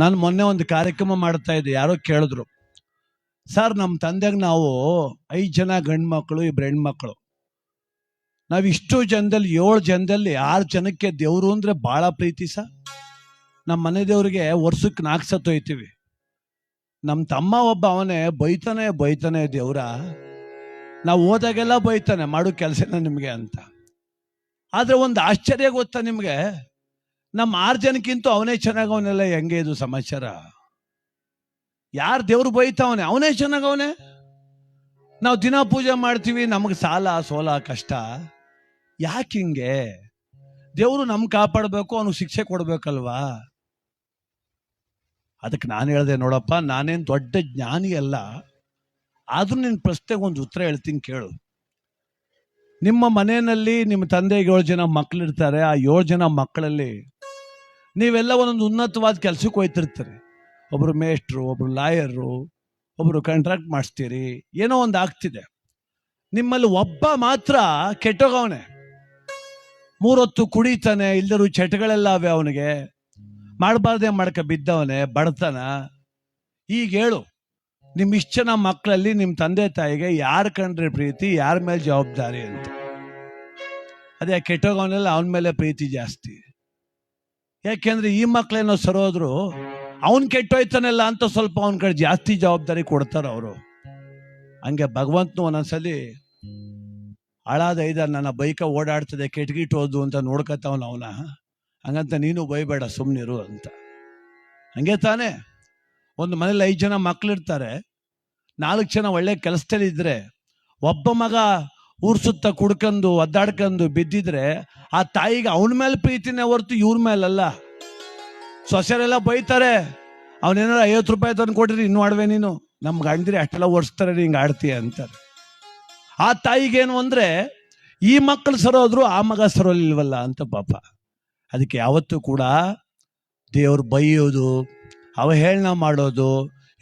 ನಾನು ಮೊನ್ನೆ ಒಂದು ಕಾರ್ಯಕ್ರಮ ಮಾಡ್ತಾ ಇದ್ದೆ, ಯಾರೋ ಕೇಳಿದ್ರು. ಸರ್, ನಮ್ಮ ತಂದೆಗೆ ನಾವು ಐದು ಜನ ಗಂಡು ಮಕ್ಕಳು ಇಬ್ಬರು ಹೆಣ್ಮಕ್ಳು ನಾವು ಇಷ್ಟು ಜನದಲ್ಲಿ, ಏಳು ಜನದಲ್ಲಿ ಆರು ಜನಕ್ಕೆ ದೇವರು ಅಂದರೆ ಭಾಳ ಪ್ರೀತಿ ಸರ್. ನಮ್ಮ ಮನೆ ದೇವರಿಗೆ ವರ್ಷಕ್ಕೆ ನಾಲ್ಕು ಸತ್ತು ಹೋಯ್ತೀವಿ. ನಮ್ಮ ತಮ್ಮ ಒಬ್ಬ ಅವನೇ, ಬೈತಾನೆ ಬೈತಾನೆ ದೇವ್ರ. ನಾವು ಹೋದಾಗೆಲ್ಲ ಬೈತಾನೆ, ಮಾಡೋ ಕೆಲಸನ ನಿಮಗೆ ಅಂತ. ಆದರೆ ಒಂದು ಆಶ್ಚರ್ಯ ಗೊತ್ತಾ ನಿಮಗೆ? ನಮ್ಮ ಆರು ಜನಕ್ಕಿಂತ ಅವನೇ ಚೆನ್ನಾಗವನೆಲ್ಲ, ಹೆಂಗೆ ಇದು ಸಮಾಚಾರ? ಯಾರು ದೇವ್ರು ಬೈತಾವನೆ? ಅವನೇ ಚೆನ್ನಾಗವನೆ? ನಾವು ದಿನ ಪೂಜೆ ಮಾಡ್ತೀವಿ, ನಮಗೆ ಸಾಲ, ಸೋಲ, ಕಷ್ಟ. ಯಾಕೆ ಹಿಂಗೆ? ದೇವರು ನಮ್ ಕಾಪಾಡಬೇಕು, ಅವನಿಗೆ ಶಿಕ್ಷೆ ಕೊಡ್ಬೇಕಲ್ವಾ? ಅದಕ್ಕೆ ನಾನು ಹೇಳ್ದೆ, ನೋಡಪ್ಪ, ನಾನೇನು ದೊಡ್ಡ ಜ್ಞಾನಿ ಅಲ್ಲ. ಆದ್ರೂ ನಿನ್ನ ಪ್ರಶ್ನೆಗೆ ಒಂದು ಉತ್ತರ ಹೇಳ್ತೀನಿ ಕೇಳು. ನಿಮ್ಮ ಮನೆಯಲ್ಲಿ ನಿಮ್ಮ ತಂದೆಗೆ ಏಳು ಜನ ಮಕ್ಕಳಿರ್ತಾರೆ ಆ ಏಳು ಜನ ಮಕ್ಕಳಲ್ಲಿ ನೀವೆಲ್ಲ ಒಂದೊಂದು ಉನ್ನತವಾದ ಕೆಲಸಕ್ಕೆ ಹೋಯ್ತಿರ್ತೀರಿ. ಒಬ್ಬರು ಮೇಸ್ಟ್ರು ಒಬ್ರು ಲಾಯರು ಒಬ್ಬರು ಕಾಂಟ್ರಾಕ್ಟ್ ಮಾಡಿಸ್ತೀರಿ, ಏನೋ ಒಂದು ಆಗ್ತಿದೆ. ನಿಮ್ಮಲ್ಲಿ ಒಬ್ಬ ಮಾತ್ರ ಕೆಟ್ಟೋಗವನೆ. ಮೂರೊತ್ತು ಕುಡಿತಾನೆ ಇಲ್ಲರೂ ಚಟಗಳೆಲ್ಲ ಅವೆ ಅವನಿಗೆ. ಮಾಡಬಾರ್ದೆ ಮಾಡ್ಕ ಬಿದ್ದವನೆ, ಬಡತನ. ಈಗ ಹೇಳು ನಿಮ್ಮ ಇಷ್ಟು ಜನ ಮಕ್ಕಳಲ್ಲಿ ನಿಮ್ಮ ತಂದೆ ತಾಯಿಗೆ ಯಾರು ಕಂಡ್ರೆ ಪ್ರೀತಿ, ಯಾರ ಮೇಲೆ ಜವಾಬ್ದಾರಿ ಅಂತ. ಅದೇ ಕೆಟ್ಟೋಗವನೆಲ್ಲ ಅವನ ಮೇಲೆ ಪ್ರೀತಿ ಜಾಸ್ತಿ. ಯಾಕೆಂದ್ರೆ ಈ ಮಕ್ಳೇನೋ ಸರೋದ್ರು, ಅವನ್ ಕೆಟ್ಟೋಯ್ತಾನಲ್ಲ ಅಂತ ಸ್ವಲ್ಪ ಅವನ ಕಡೆ ಜಾಸ್ತಿ ಜವಾಬ್ದಾರಿ ಕೊಡ್ತಾರ ಅವರು. ಹಂಗೆ ಭಗವಂತನು ಒಂದೊಂದ್ಸಲಿ ಹಾಳಾದ ಐದ ನನ್ನ ಬೈಕ ಓಡಾಡ್ತದೆ ಕೆಟ್ಗಿಟ್ ಹೋದು ಅಂತ ನೋಡ್ಕತ್ತವನ ಅವನ. ಹಂಗಂತ ನೀನು ಬೈಬೇಡ ಸುಮ್ಮನಿರು ಅಂತ. ಹಂಗೆ ತಾನೇ, ಒಂದು ಮನೇಲಿ ಐದು ಜನ ಮಕ್ಳಿರ್ತಾರೆ, ನಾಲ್ಕು ಜನ ಒಳ್ಳೆ ಕೆಲಸದಲ್ಲಿದ್ದರೆ ಒಬ್ಬ ಮಗ ಊರ್ ಸುತ್ತ ಕುಡ್ಕಂದು, ಒದ್ದಾಡ್ಕಂದು ಬಿದ್ದಿದ್ರೆ ಆ ತಾಯಿಗೆ ಅವನ ಮೇಲೆ ಪ್ರೀತಿನೇ ಹೊರತು ಇವ್ರ ಮೇಲಲ್ಲ. ಸೊಸೆರೆಲ್ಲ ಬೈತಾರೆ. ಅವನೇನಾರ ಐವತ್ತು ರೂಪಾಯಿ ತಂದು ಕೊಟ್ಟಿರಿ ಇನ್ನು ಆಡ್ವೆ ನೀನು. ನಮ್ಮ ಗಂಡಿರಿ ಅಷ್ಟೆಲ್ಲ ಓಡಿಸ್ತಾರೆ ಹಿಂಗೆ ಆಡ್ತೀಯ ಅಂತಾರೆ. ಆ ತಾಯಿಗೇನು ಅಂದರೆ, ಈ ಮಕ್ಕಳು ಸರೋದ್ರು ಆ ಮಗ ಸರೋಲಿಲ್ವಲ್ಲ ಅಂತ ಪಾಪ. ಅದಕ್ಕೆ ಯಾವತ್ತೂ ಕೂಡ ದೇವ್ರು ಬೈಯೋದು, ಅವಹೇಳನ ಮಾಡೋದು,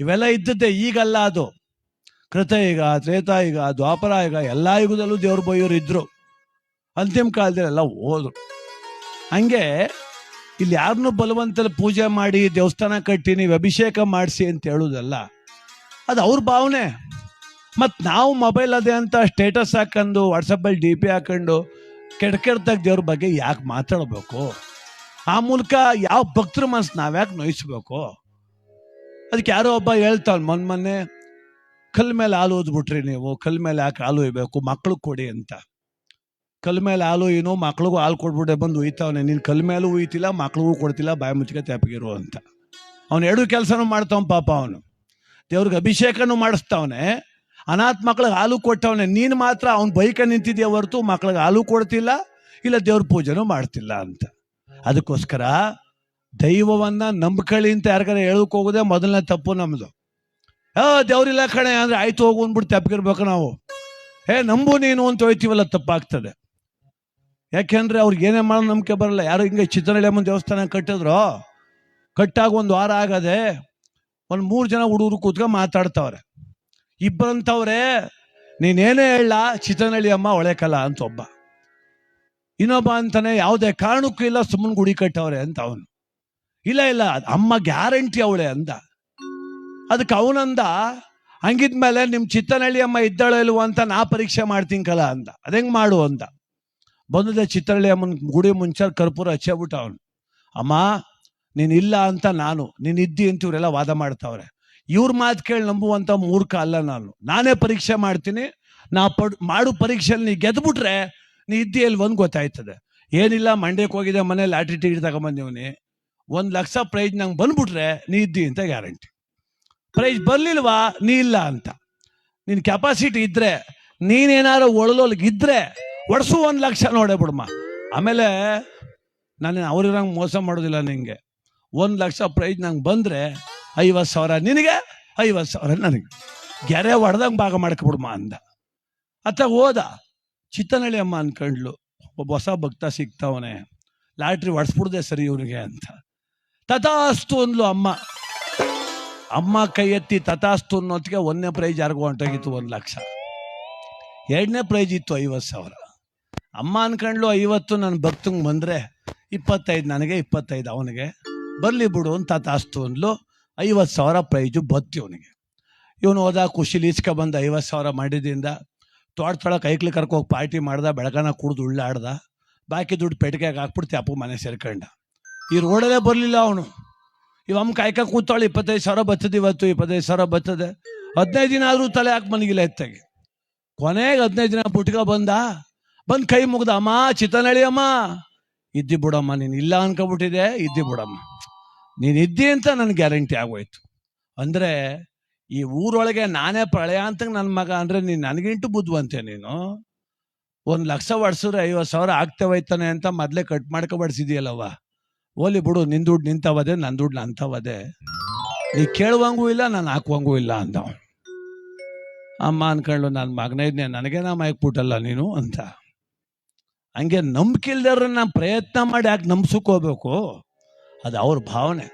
ಇವೆಲ್ಲ ಇದ್ದದ್ದೇ ಈಗಲ್ಲ ಅದು. ಕೃತೇಯಾ ತ್ರೇತಾ ಈಗ ದ್ವಾಪರ ಈಗ ಎಲ್ಲ ಯುಗದಲ್ಲೂ ದೇವ್ರು ಬೈಯೋರು ಇದ್ರು. ಅಂತಿಮ ಕಾಲದಲ್ಲೆಲ್ಲ ಹೋದ್ರು. ಹಂಗೆ ಇಲ್ಲಿ ಯಾರನ್ನೂ ಬಲವಂತಲ್ಲಿ ಪೂಜೆ ಮಾಡಿ ದೇವಸ್ಥಾನ ಕಟ್ಟಿ ನೀವು ಅಭಿಷೇಕ ಮಾಡಿಸಿ ಅಂತ ಹೇಳೋದಲ್ಲ, ಅದು ಅವ್ರ ಭಾವನೆ. ಮತ್ತು ನಾವು ಮೊಬೈಲ್ ಅದೇ ಅಂತ ಸ್ಟೇಟಸ್ ಹಾಕೊಂಡು ವಾಟ್ಸಪ್ಪಲ್ಲಿ ಡಿ ಪಿ ಹಾಕೊಂಡು, ಕೆಟ್ಟ ಕೆಟ್ಟದಾಗ ದೇವ್ರ ಬಗ್ಗೆ ಯಾಕೆ ಮಾತಾಡಬೇಕು? ಆ ಮೂಲಕ ಯಾವ ಭಕ್ತರ ಮನಸ್ಸು ನಾವ್ಯಾಕೆ ನೋಯಿಸ್ಬೇಕು? ಅದಕ್ಕೆ ಯಾರೋ ಒಬ್ಬ ಹೇಳ್ತಾವ್ ಮೊನ್ನೆ ಮೊನ್ನೆ ಕಲ್ ಮೇಲೆ ಹಾಲು ಓದ್ಬಿಟ್ರಿ ನೀವು ಕಲ್ ಮೇಲೆ ಯಾಕೆ ಹಾಲು ಒಯ್ಬೇಕು ಮಕ್ಳು ಕೊಡಿ ಅಂತ. ಕಲ್ ಮೇಲೆ ಹಾಲು ಏನೋ ಮಕ್ಳಿಗೂ ಹಾಲು ಕೊಟ್ಬಿಟ್ಟೆ ಬಂದು ಉಯ್ತಾವನೆ ನೀನು ಕಲ್ ಮೇಲೂ ಉಯ್ತಿಲ್ಲ ಮಕ್ಳಿಗೂ ಕೊಡ್ತಿಲ್ಲ, ಬಾಯಿ ಮುಚ್ಚಿಗೆ ತೆಪ್ಪಗಿರು ಅಂತ. ಅವನು ಎರಡು ಕೆಲಸನೂ ಮಾಡ್ತಾವನು ಪಾಪ ಅವನು. ದೇವ್ರಿಗೆ ಅಭಿಷೇಕನೂ ಮಾಡಿಸ್ತಾವನೆ. ಅನಾಥ ಮಕ್ಳಿಗೆ ಹಾಲು ಕೊಟ್ಟವನೆ. ನೀನು ಮಾತ್ರ ಅವ್ನು ಬೈಕ ನಿಂತಿದ್ದೆ ಹೊರತು ಮಕ್ಳಿಗೆ ಹಾಲು ಕೊಡ್ತಿಲ್ಲ, ಇಲ್ಲ ದೇವ್ರ ಪೂಜೆನೂ ಮಾಡ್ತಿಲ್ಲ ಅಂತ. ಅದಕ್ಕೋಸ್ಕರ ದೈವವನ್ನ ನಂಬ್ಕಳಿ ಅಂತ ಯಾರಿಗಾರ ಹೇಳಕ್ ಹೋಗೋದೆ ಮೊದಲನೇ ತಪ್ಪು ನಮ್ದು. ಆ, ದೇವ್ರಿಲ್ಲ ಕಣೆ, ಅಂದ್ರೆ ಆಯ್ತು ಹೋಗು ಅಂದ್ಬಿಟ್ಟು ತಪ್ಪಿರ್ಬೇಕು ನಾವು. ಏ, ನಂಬು ನೀನು ಅಂತ ಹೋಯ್ತೀವಲ್ಲ ತಪ್ಪಾಗ್ತದೆ. ಯಾಕೆಂದ್ರೆ ಅವ್ರಿಗೆ ಏನೇ ಮಾಡೋ ನಂಬಿಕೆ ಬರಲ್ಲ. ಯಾರು ಹಿಂಗೆ ಚಿತ್ರನಳ್ಳಿಯಮ್ಮನ ದೇವಸ್ಥಾನ ಕಟ್ಟಿದ್ರು. ಕಟ್ಟಾಗ ಒಂದು ವಾರ ಆಗದೆ ಒಂದು ಮೂರು ಜನ ಹುಡುಗರು ಕೂತ್ಕೊಂಡು ಮಾತಾಡ್ತವ್ರೆ. ಇಬ್ಬರಂತವ್ರೆ ನೀನೇನೇ ಹೇಳ ಚಿತ್ರನಳ್ಳಿ ಅಮ್ಮ ಒಳೆಕಲ್ಲ ಅಂತ ಒಬ್ಬ. ಇನ್ನೊಬ್ಬ ಅಂತಾನೆ, ಯಾವುದೇ ಕಾರಣಕ್ಕೂ ಇಲ್ಲ, ಸುಮ್ಮನೆ ಗುಡಿ ಕಟ್ಟವ್ರೆ ಅಂತ ಅವನು. ಇಲ್ಲ ಇಲ್ಲ ಅಮ್ಮ ಗ್ಯಾರಂಟಿ ಅವಳೆ ಅಂದ. ಅದಕ್ಕೆ ಅವನಂದ, ಹಂಗಿದ್ಮೇಲೆ ನಿಮ್ಮ ಚಿತ್ತನಹಳ್ಳಿ ಅಮ್ಮ ಇದ್ದಾಳೋ ಇಲ್ವೋ ಅಂತ ನಾ ಪರೀಕ್ಷೆ ಮಾಡ್ತೀನಿ ಕಲ ಅಂದ. ಅದಂಗ್ ಮಾಡು ಅಂದ. ಬಂದದೆ ಚಿತ್ರಳ್ಳಿ ಅಮ್ಮನ ಗುಡಿ ಮುಂಚೆ ಕರ್ಪೂರ ಹಚ್ಚೇಬಿಟ್ಟ ಅವನು. ಅಮ್ಮ, ನೀನ್ ಇಲ್ಲ ಅಂತ ನಾನು, ನೀನು ಇದ್ದಿ ಅಂತ ಇವರೆಲ್ಲ ವಾದ ಮಾಡ್ತಾವ್ರೆ. ಇವ್ರ ಮಾತು ಕೇಳಿ ನಂಬುವಂತ ಮೂರ್ಖ ಅಲ್ಲ ನಾನು. ನಾನೇ ಪರೀಕ್ಷೆ ಮಾಡ್ತೀನಿ. ನಾ ಪಡ್, ಮಾಡು ಪರೀಕ್ಷೆಯಲ್ಲಿ ನೀ ಗೆದ್ಬಿಟ್ರೆ ನೀ ಇದ್ದಿ ಅಲ್ಲಿ ಒಂದು ಗೊತ್ತಾಯ್ತದೆ. ಏನಿಲ್ಲ ಮಂಡ್ಯಕ್ಕೆ ಹೋಗಿದೆ ಮನೆ ಲಾಟ್ರಿ ಟಿಕೆಟ್ ತಗೊಂಬಂದಿವ್ನಿ ಒಂದು ಲಕ್ಷ ಪ್ರೈಜ್ ನಂಗೆ ಬಂದ್ಬಿಟ್ರೆ ನೀ ಇದ್ದಿ ಅಂತ ಗ್ಯಾರಂಟಿ. ಪ್ರೈಜ್ ಬರ್ಲಿಲ್ವಾ? ನೀ ಇಲ್ಲ ಅಂತ. ನಿನ್ನ ಕೆಪಾಸಿಟಿ ಇದ್ರೆ ನೀನೇನಾರು ಒಳಲೊಳಗೆ ಇದ್ರೆ ಒಡ್ಸು ಒಂದು ಲಕ್ಷ ನೋಡೆ ಬಿಡಮ್ಮ ಆಮೇಲೆ ನಾನು ಅವ್ರಿರಂಗೆ ಮೋಸ ಮಾಡೋದಿಲ್ಲ ನಿನಗೆ ಒಂದು ಲಕ್ಷ ಪ್ರೈಜ್ ನಂಗೆ ಬಂದ್ರೆ ಐವತ್ತು ಸಾವಿರ ನಿನಗೆ ಐವತ್ತು ಸಾವಿರ ನನಗೆ. ಗೆರೆ ಹೊಡೆದಂಗೆ ಭಾಗ ಮಾಡ್ಕೊಬಿಡಮ್ಮ ಅಂದ. ಅತ್ತ ಹೋದ. ಚಿತ್ತನಳ್ಳಿ ಅಮ್ಮ ಅನ್ಕೊಂಡ್ಲು, ಒಬ್ಬ ಹೊಸ ಭಕ್ತ ಸಿಗ್ತಾವನೆ, ಲಾಟ್ರಿ ಹೊಡ್ಸ್ಬಿಡ್ದೆ ಸರಿ ಇವನಿಗೆ ಅಂತ. ತಥಾಸ್ತು ಅಂದ್ಲು ಅಮ್ಮ. ಅಮ್ಮ ಕೈ ಎತ್ತಿ ತಥಾಸ್ತು ಅನ್ನೋತ್ತಿಗೆ ಒಂದನೇ ಪ್ರೈಜ್ ಯಾರಿಗೂ ಹೊಂಟೋಗಿತ್ತು ಒಂದು ಲಕ್ಷ. ಎರಡನೇ ಪ್ರೈಜ್ ಇತ್ತು ಐವತ್ತು ಸಾವಿರ. ಅಮ್ಮ ಅನ್ಕೊಂಡ್ಲು ಐವತ್ತು ನನ್ನ ಭಕ್ತಂಗೆ ಬಂದರೆ ಇಪ್ಪತ್ತೈದು ನನಗೆ, ಇಪ್ಪತ್ತೈದು ಅವನಿಗೆ. ಬರಲಿ ಬಿಡು ಅಂತ ತಾಸ್ತು ಅಂದ್ಲು. ಐವತ್ತು ಸಾವಿರ ಪ್ರೈಜು ಬತ್ತಿ ಅವನಿಗೆ. ಇವನು ಹೋದ ಖುಷಿಲಿ ಈಸ್ಕ ಬಂದು ಐವತ್ತು ಸಾವಿರ ಮಾಡಿದಿಂದ ತೋಟ ತೊಳ ಕೈಕ್ಲಿ ಕರ್ಕೋಗಿ ಪಾರ್ಟಿ ಮಾಡ್ದ ಬೆಳಗನ ಕುಡ್ದು ಉಳ್ಳಾಡ್ದ. ಬಾಕಿ ದುಡ್ಡು ಪೆಟ್ಟಿಗೆಗೆ ಹಾಕ್ಬಿಡ್ತಿ ಅಪ್ಪು ಮನೆ ಸೇರ್ಕೊಂಡ. ಈ ರೋಡಲ್ಲೇ ಬರಲಿಲ್ಲ ಅವನು. ಇವಮ್ಮ ಕಾಯ್ಕ ಕೂತಾಳು, ಇಪ್ಪತ್ತೈದು ಸಾವಿರ ಬತ್ತದೆ ಇವತ್ತು, ಇಪ್ಪತ್ತೈದು ಸಾವಿರ ಬತ್ತದೆ. ಹದಿನೈದು ದಿನ ಆದರೂ ತಲೆ ಹಾಕಿ ಮನಗಿಲ್ಲ ಎತ್ತಾಗಿ. ಕೊನೆಗೆ ಹದಿನೈದು ದಿನ ಪುಟ್ಕ ಬಂದ. ಬಂದು ಕೈ ಮುಗ್ದ, ಅಮ್ಮ ಚಿತ್ತನಳಿ ಅಮ್ಮ. ಇದ್ದಿ ಬಿಡಮ್ಮ, ನೀನು ಇಲ್ಲ ಅನ್ಕೊಬಿಟ್ಟಿದೆ ಇದ್ದಿ ಬಿಡಮ್ಮ. ನೀನು ಇದ್ದಿ ಅಂತ ನನಗೆ ಗ್ಯಾರಂಟಿ ಆಗೋಯ್ತು. ಅಂದರೆ ಈ ಊರೊಳಗೆ ನಾನೇ ಪ್ರಳಯ ಅಂತ ನನ್ನ ಮಗ, ಅಂದರೆ ನೀನು ನನಗಿಂಟು ಬುದ್ಧಿವಂತೆ ನೀನು. ಒಂದು ಲಕ್ಷ ಒಡ್ಸಿದ್ರೆ ಐವತ್ತು ಸಾವಿರ ಆಗ್ತೇವೈತಾನೆ ಅಂತ ಮೊದಲೇ ಕಟ್ ಮಾಡ್ಕೊ ಬಡ್ಸಿದೆಯಲ್ಲವ್ವ ಓಲಿ ಬಿಡು, ನಿನ್ ದುಡ್ಡು ನಿಂತವದೆ ನನ್ನ ದುಡ್ಡು ನಂತವದೆ ನೀ ಕೇಳುವಂಗೂ ಇಲ್ಲ, ನಾನು ಹಾಕುವಂಗೂ ಇಲ್ಲ ಅಂದ ಅಮ್ಮ ಅನ್ಕೊಂಡು ನನ್ನ ಮಗನೇ ನಾ ಮೈಕ್ ಮೈಕ್ಬಿಟ್ಟಲ್ಲ ನೀನು ಅಂತ. ಹಂಗೆ ನಂಬಿಕೆ ಇಲ್ದವ್ರನ್ನ ಪ್ರಯತ್ನ ಮಾಡಿ ಯಾಕೆ ನಂಬಿಸ್ಕೋಬೇಕು? ಅದು ಅವ್ರ ಭಾವನೆ.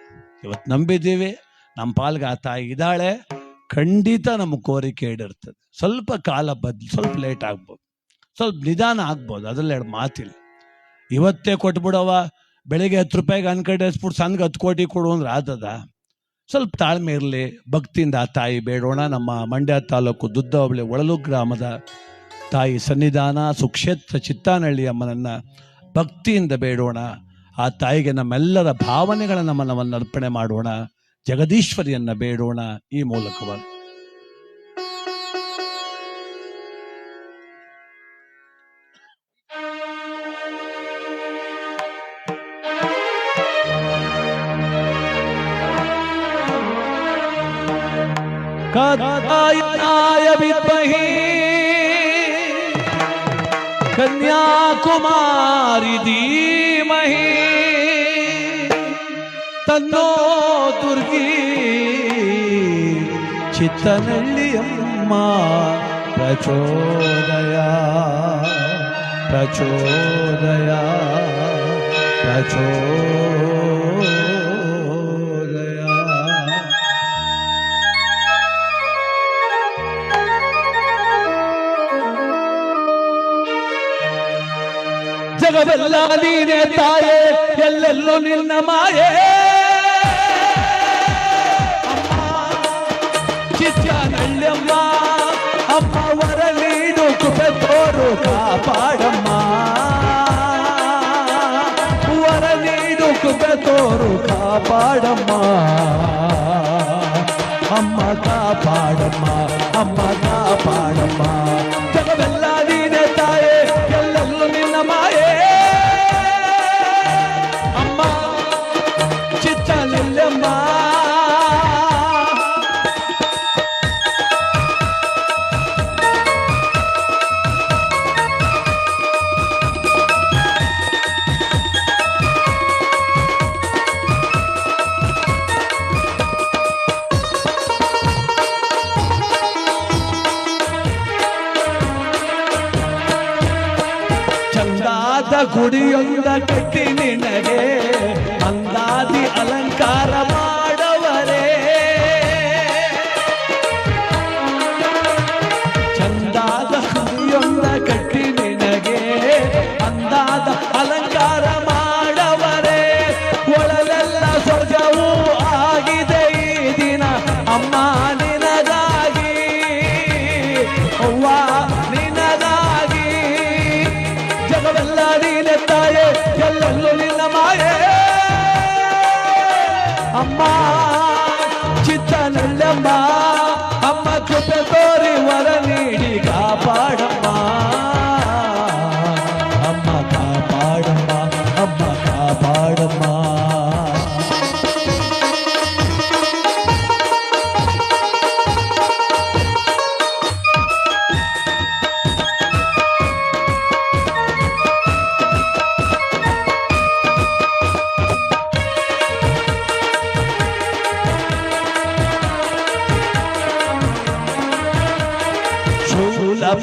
ಇವತ್ತು ನಂಬಿದ್ದೀವಿ ನಮ್ಮ ಪಾಲ್ಗೆ ಆ ತಾಯಿ ಇದ್ದಾಳೆ, ಖಂಡಿತ ನಮ್ಮ ಕೋರಿಕೆ ಈಡೇರ್ತದೆ. ಸ್ವಲ್ಪ ಕಾಲ ಬದ್ಲು ಸ್ವಲ್ಪ ಲೇಟ್ ಆಗ್ಬೋದು. ಸ್ವಲ್ಪ ನಿಧಾನ ಆಗ್ಬೋದು, ಅದ್ರಲ್ಲಿ ಎರಡು ಮಾತಿಲ್ಲ. ಇವತ್ತೇ ಕೊಟ್ಬಿಡವ ಬೆಳಿಗ್ಗೆ ಹತ್ತು ರೂಪಾಯಿಗೆ ಅನ್ಕಡೆಸ್ಬಿಟ್ಟು ಸಣ್ಣ ಹತ್ತು ಕೋಟಿ ಕೊಡು ಅಂದ್ರೆ ಆತದ? ಸ್ವಲ್ಪ ತಾಳ್ಮೆ ಇರಲಿ, ಭಕ್ತಿಯಿಂದ ಆ ತಾಯಿ ಬೇಡೋಣ. ನಮ್ಮ ಮಂಡ್ಯ ತಾಲೂಕು ದುದ್ದ ಹೋಬಳಿ ಒಳಲು ಗ್ರಾಮದ ತಾಯಿ ಸನ್ನಿಧಾನ, ಸುಕ್ಷೇತ್ರ ಚಿತ್ತಾನಳ್ಳಿ ಅಮ್ಮನನ್ನ ಭಕ್ತಿಯಿಂದ ಬೇಡೋಣ. ಆ ತಾಯಿಗೆ ನಮ್ಮೆಲ್ಲರ ಭಾವನೆಗಳನ್ನು ಮನವನ್ನು ಅರ್ಪಣೆ ಮಾಡೋಣ. ಜಗದೀಶ್ವರಿಯನ್ನು ಬೇಡೋಣ ಈ ಮೂಲಕವಾಗಿ. ಕಥಾಯ ವಿದ್ಮಹಿ. कन्याकुमारी धीमहि तन्नो दुर्गी चित्तनल्लियम्मा प्रचोदया प्रचोदया प्रचोदया ಜಗವೆಲ್ಲ ನೀನೇ ತಾಯೇ ಎಲ್ಲೆಲ್ಲೂ ನಿನ್ನ ಮಾಯೇ ಚಿಚ್ಚನಳ್ಳಮ್ಮ ಅಮ್ಮ ವರ ನೀಡು ಕೃಪೆ ತೋರು ಕಾಪಾಡಮ್ಮ ವರ ನೀಡು ಕೃಪೆ ತೋರು ಕಾಪಾಡಮ್ಮ ಅಮ್ಮ ಕಾಪಾಡಮ್ಮ ಅಮ್ಮ ಕಾಪಾಡಮ್ಮ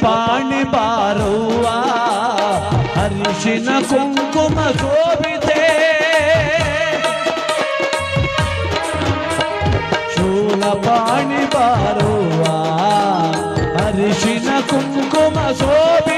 పాణి బారువా హర్షిన కుంకుమ శోభితే శూల పాణి బారువా హర్షిన కుంకుమ శోభి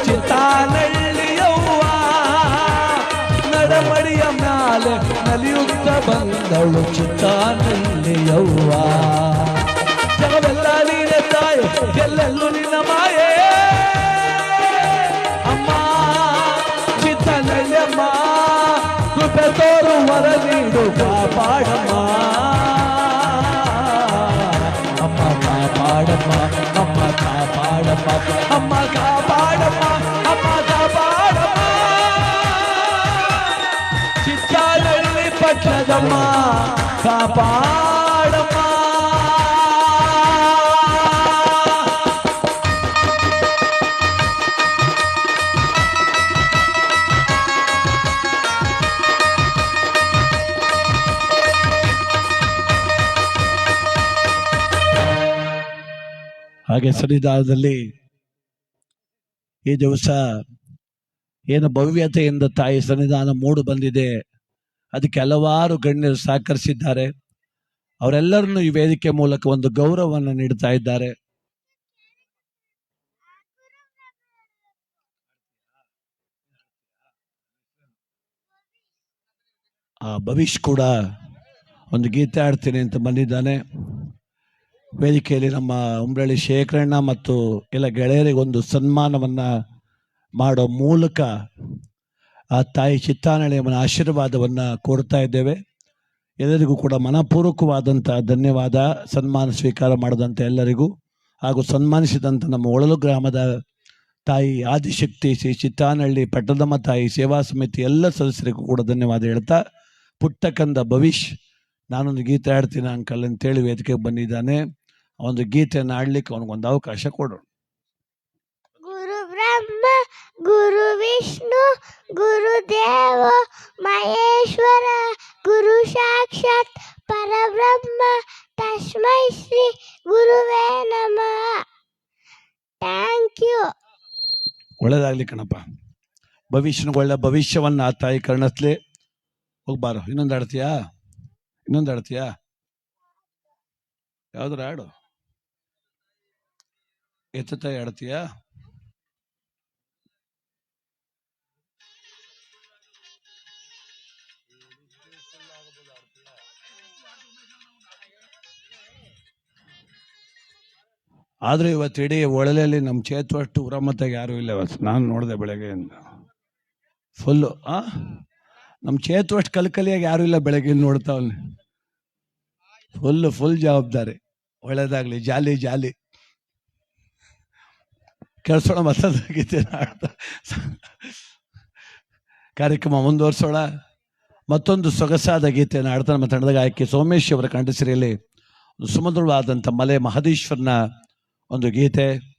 ಬಂದಳು ಚಿತ್ತಾನಳ್ಳಿಯವ್ವ ನಡಮಡಿಯ ಮ್ಯಾಲೆ ನಲಿಯುತ್ತ ಬಂದಳು ಚಿತ್ತಾನಳ್ಳಿಯವ್ವ ಜಗವೆಲ್ಲ ನೀನೆ ತಾಯಿ, ಎಲ್ಲೆಲ್ಲೂ ನಿನ್ನ ಮಾಯೇ. ಅಮ್ಮ ಚಿತ್ತನಳ್ಳಿಯಮ್ಮ ಕೃಪೆ ತೋರು ವರ ನೀಡು ಕಾಪಾಡಮ್ಮ. ಅಮ್ಮ ಕಾಪಾಡಮ್ಮ ಅಮ್ಮ ಕಾಪಾಡಮ್ಮ ಅಮ್ಮ ಕಾಪಾಡಮ್ಮ. ಪಟ್ಟದಮ್ಮ ಕಾಪಾಡಮ್ಮ. ಹಾಗೆ ಸನ್ನಿಧಾನದಲ್ಲಿ ಈ ದಿವಸ ಏನು ಭವ್ಯತೆಯಿಂದ ತಾಯಿ ಸನ್ನಿಧಾನ ಮೂಡು ಬಂದಿದೆ. ಅದಕ್ಕೆ ಹಲವಾರು ಗಣ್ಯರು ಸಹಕರಿಸಿದ್ದಾರೆ. ಅವರೆಲ್ಲರನ್ನು ಈ ವೇದಿಕೆ ಮೂಲಕ ಒಂದು ಗೌರವವನ್ನು ನೀಡ್ತಾ ಇದ್ದಾರೆ. ಆ ಭವಿಷ್ ಕೂಡ ಒಂದು ಗೀತೆ ಆಡ್ತೀನಿ ಅಂತ ಬಂದಿದ್ದಾನೆ. ವೇದಿಕೆಯಲ್ಲಿ ನಮ್ಮ ಉಂಬ್ರಳ್ಳಿ ಶೇಖರಣ್ಣ ಮತ್ತು ಎಲ್ಲ ಗೆಳೆಯರಿಗೆ ಒಂದು ಸನ್ಮಾನವನ್ನ ಮಾಡೋ ಮೂಲಕ ಆ ತಾಯಿ ಚಿತ್ತಾನಳೆಯವನ ಆಶೀರ್ವಾದವನ್ನು ಕೋರ್ತಾ ಇದ್ದೇವೆ. ಎಲ್ಲರಿಗೂ ಕೂಡ ಮನಪೂರ್ವಕವಾದಂಥ ಧನ್ಯವಾದ, ಸನ್ಮಾನ ಸ್ವೀಕಾರ ಮಾಡಿದಂಥ ಎಲ್ಲರಿಗೂ ಹಾಗೂ ಸನ್ಮಾನಿಸಿದಂಥ ನಮ್ಮ ಒಳಲು ಗ್ರಾಮದ ತಾಯಿ ಆದಿಶಕ್ತಿ ಶ್ರೀ ಚಿತ್ತಾನಹಳ್ಳಿ ಪಟ್ಟದಮ್ಮ ತಾಯಿ ಸೇವಾ ಸಮಿತಿ ಎಲ್ಲ ಸದಸ್ಯರಿಗೂ ಕೂಡ ಧನ್ಯವಾದ ಹೇಳ್ತಾ ಪುಟ್ಟಕಂದ ಭವಿಷ್ ನಾನೊಂದು ಗೀತೆ ಆಡ್ತೀನಿ ಅಂಕಲ್ ಅಂತೇಳಿ ವೇದಿಕೆಗೆ ಬಂದಿದ್ದಾನೆ. ಒಂದು ಗೀತೆಯನ್ನು ಆಡ್ಲಿಕ್ಕೆ ಅವನಿಗೊಂದು ಅವಕಾಶ ಕೊಡೋಣ. ಬ್ರಹ್ಮ, ಗುರು ವಿಷ್ಣು ಗುರುದೇವ ಮಹೇಶ್ವರ, ಗುರು ಸಾಕ್ಷಾತ್, ಪರಬ್ರಹ್ಮ, ತಸ್ಮೈ ಶ್ರೀ ಗುರುವೇ ನಮಃ. Thank you. ಒಳ್ಳೇದಾಗಲಿ ಕಣಪ್ಪ. ಭವಿಷ್ಯನ ಒಳ್ಳೆ ಭವಿಷ್ಯವನ್ನು ಆ ತಾಯಿ ಕರ್ಣಸ್ಲಿ. ಹೋಗ್ಬಾರು ಇನ್ನೊಂದು ಆಡ್ತೀಯಾ? ಇನ್ನೊಂದು ಆಡ್ತೀಯಾ? ಯಾವ್ದಾರ ಆಡು. ತಾಯಿ ಆಡ್ತೀಯಾ? ಆದ್ರೆ ಇವತ್ತು ಇಡೀ ಒಳಲೆಯಲ್ಲಿ ನಮ್ಮ ಚೇತುವಷ್ಟು ಉರಮತ್ತಾಗಿ ಯಾರು ಇಲ್ಲ ಇವತ್ತು. ನಾನು ನೋಡಿದೆ ಬೆಳಗ್ಗೆಯಿಂದ ಫುಲ್ಲು ಆ? ನಮ್ಮ ಚೇತುವಷ್ಟು ಕಲ್ಕಲಿಯಾಗಿ ಯಾರು ಇಲ್ಲ ಬೆಳಗ್ಗೆಯಿಂದ ನೋಡ್ತಾವಲ್ಲಿ ಫುಲ್ ಫುಲ್ ಜವಾಬ್ದಾರಿ. ಒಳ್ಳೇದಾಗ್ಲಿ, ಜಾಲಿ ಜಾಲಿ. ಕೆಲಸೋಣ ಮತ್ತೊಂದು ಗೀತೆ ಹಾಡ್ತಾ ಕಾರ್ಯಕ್ರಮ ಮುಂದುವರ್ಸೋಣ. ಮತ್ತೊಂದು ಸೊಗಸಾದ ಗೀತೆಯನ್ನು ಹಾಡ್ತಾ ನಮ್ಮ ತಂಡದಾಗ ಆಯ್ಕೆ ಸೋಮೇಶ್ ಅವರ ಕಂಠಸಿರಿಯಲ್ಲಿ. ಸುಮಧುರವಾದಂಥ ಮಲೆ ಮಹದೇಶ್ವರನ ಒಂದು ಗೀತೆ ಮಾ